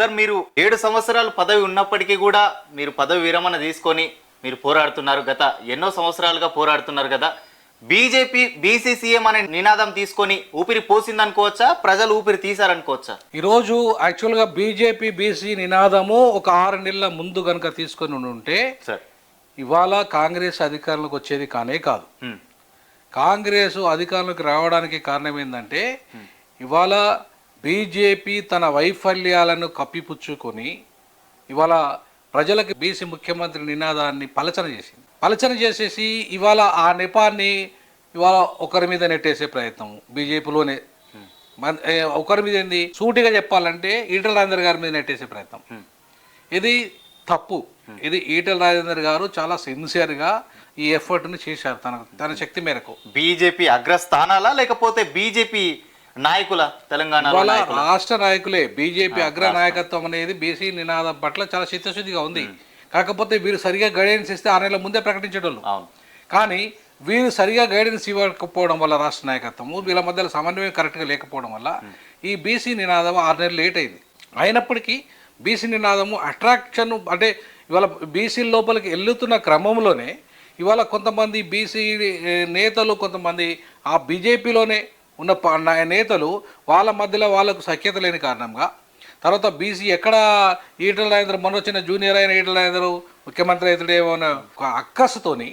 Sir మీరు ఏడు సంవత్సరాలు పదవి ఉన్నప్పటికీ కూడా మీరు పదవి విరమణ తీసుకొని మీరు పోరాడుతున్నారు గత ఎన్నో సంవత్సరాలుగా పోరాడుతున్నారు కదా. బీజేపీ బీసీసీఎం అనే నినాదం తీసుకొని ఊపిరి పోసిందనుకోవచ్చా? ప్రజలు ఊపిరి తీశారనుకోవచ్చా? ఈరోజు యాక్చువల్గా బీజేపీ బీసీ నినాదము ఒక ఆరు నెలల ముందు కనుక తీసుకొని ఉంటే సార్. ఇవాళ కాంగ్రెస్ అధికారంలోకి వచ్చేది కానే కాదు. కాంగ్రెస్ అధికారంలోకి రావడానికి కారణం ఏంటంటే ఇవాళ బీజేపీ తన వైఫల్యాలను కప్పిపుచ్చుకొని ఇవాళ ప్రజలకు బీసీ ముఖ్యమంత్రి నినాదాన్ని పలచన చేసింది. పలచన చేసేసి ఇవాళ ఆ నెపాన్ని ఇవాళ ఒకరి మీద నెట్టేసే ప్రయత్నం బీజేపీలోనే. ఒకరి మీద ఏంది? సూటిగా చెప్పాలంటే ఈటల రాజేందర్ గారి మీద నెట్టేసే ప్రయత్నం. ఇది తప్పు. ఇది ఈటల రాజేందర్ గారు చాలా సిన్సియర్గా ఈ ఎఫర్ట్ని చేశారు తన తన శక్తి మేరకు. బీజేపీ అగ్రస్థానాలా లేకపోతే బీజేపీ నాయకుల తెలంగాణ రాష్ట్ర నాయకులే బీజేపీ అగ్ర నాయకత్వం అనేది బీసీ నినాదం పట్ల చాలా చిత్తశుద్ధిగా ఉంది. కాకపోతే వీరు సరిగా గైడెన్స్ ఇస్తే ఆరు నెలల ముందే అవును. కానీ వీరు సరిగా గైడెన్స్ ఇవ్వకపోవడం వల్ల రాష్ట్ర నాయకత్వము వీళ్ళ మధ్యలో సమన్వయం కరెక్ట్గా లేకపోవడం వల్ల ఈ బీసీ నినాదం ఆరు నెలలు లేట్ అయింది. అయినప్పటికీ బీసీ నినాదము అట్రాక్షన్ అంటే ఇవాళ బీసీ లోపలికి వెళ్తున్న క్రమంలోనే ఇవాళ కొంతమంది బీసీ నేతలు కొంతమంది ఆ బీజేపీలోనే ఉన్న నేతలు వాళ్ళ మధ్యలో వాళ్ళకు సఖ్యత లేని కారణంగా తర్వాత బీసీ ఎక్కడ ఈటల రాజేంద్ర మొన్న వచ్చిన జూనియర్ అయిన ఈటల రాజేంద్ర ముఖ్యమంత్రి అవుతాడేమో అన్న ఒక అక్కసుతోని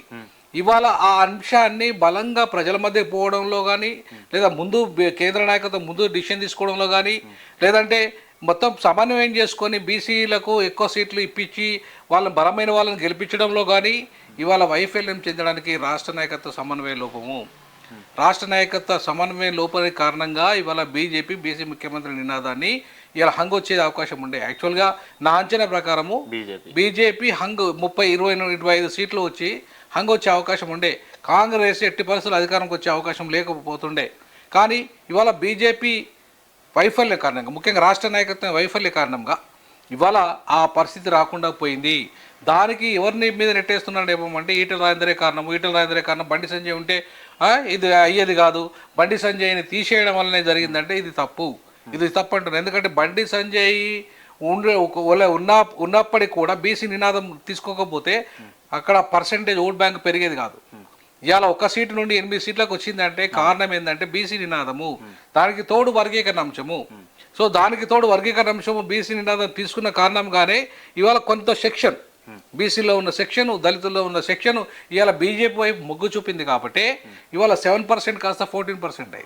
ఇవాళ ఆ అంశాన్ని బలంగా ప్రజల మధ్య పోవడంలో కానీ లేదా ముందు కేంద్ర నాయకత్వం ముందు డిసిషన్ తీసుకోవడంలో కానీ లేదంటే మొత్తం సమన్వయం చేసుకొని బీసీలకు ఎక్కువ సీట్లు ఇప్పించి వాళ్ళని బలమైన వాళ్ళని గెలిపించడంలో కానీ ఇవాళ వైఫల్యం చెందడానికి రాష్ట్ర నాయకత్వ సమన్వయ లోపము రాష్ట్ర నాయకత్వ సమన్వయ లోపం కారణంగా ఇవాళ బీజేపీ బీసీ ముఖ్యమంత్రి నినాదాన్ని ఇలా హంగ్ వచ్చే అవకాశం ఉండే. యాక్చువల్గా నా అంచనా ప్రకారము బీజేపీ. బీజేపీ హంగ్ ముప్పై ఇరవై ఇరవై ఐదు సీట్లు వచ్చి హంగ్ వచ్చే అవకాశం ఉండే. కాంగ్రెస్ ఎట్టి పరిస్థితులు అధికారంకి వచ్చే అవకాశం లేకపోతుండే. కానీ ఇవాళ బీజేపీ వైఫల్య కారణంగా ముఖ్యంగా రాష్ట్ర నాయకత్వం వైఫల్య కారణంగా ఇవాళ ఆ పరిస్థితి రాకుండా పోయింది. దానికి ఎవరిని మీద నెట్టేస్తున్నాడు ఏమంటే ఈటల రాజేందరే కారణం ఈటల రాజేందరే కారణం బండి సంజయ్ ఉంటే ఇది అయ్యేది కాదు. బండి సంజయ్ని తీసేయడం వల్లనే జరిగిందంటే ఇది తప్పు. ఇది తప్పు అంటున్నాను ఎందుకంటే బండి సంజయ్ ఉండే ఒకవేళ ఉన్న ఉన్నప్పటికీ కూడా బీసీ నినాదం తీసుకోకపోతే అక్కడ పర్సంటేజ్ ఓట్ బ్యాంక్ పెరిగేది కాదు. ఇవాళ ఒక సీటు నుండి ఎనిమిది సీట్లకు వచ్చిందంటే కారణం ఏంటంటే బీసీ నినాదము. దానికి తోడు వర్గీకరణ అంశము. సో దానికి తోడు వర్గీకరణ అంశము బీసీ నినాదం తీసుకున్న కారణంగానే ఇవాళ కొంత సెక్షన్ బీసీలో ఉన్న సెక్షన్ దళితుల్లో ఉన్న సెక్షన్ ఇవాళ బీజేపీ వైపు మొగ్గు చూపింది కాబట్టి ఇవాళ సెవెన్ పర్సెంట్ కాస్త ఫోర్టీన్ పర్సెంట్ అయ్యి